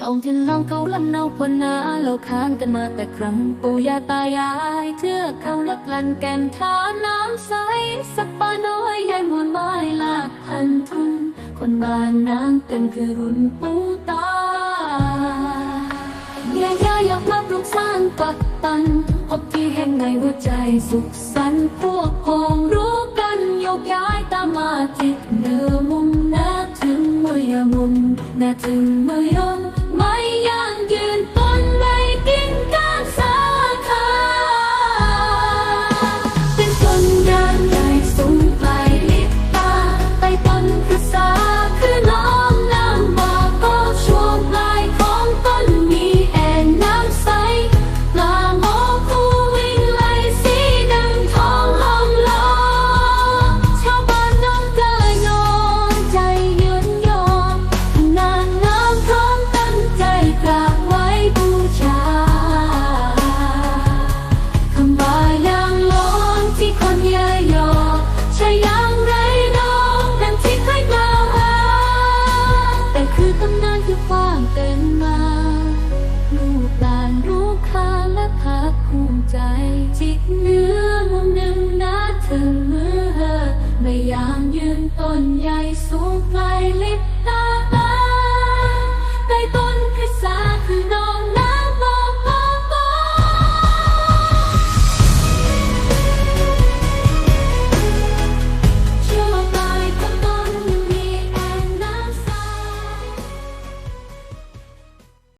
ท้องถิ่นองเขาลำเนาพนาเราค้างกันมาแต่ครั้งปู่ย่าตายายเทือกเขาลักลันแก่นท่าน้ำใสสักปาน้อยยายมวนไม้ลากพันทุน คนบ้านนางกันคือรุ่นปู่ตายายยาอยากมาปลูกสร้างปักตันพบที่แห่งในหัวใจสุขสันต์พวกพ้องรู้กันยกย้ายตามมาจิตเนือมุมนาถึงเมื่อยมุมนาถึงเมื่อย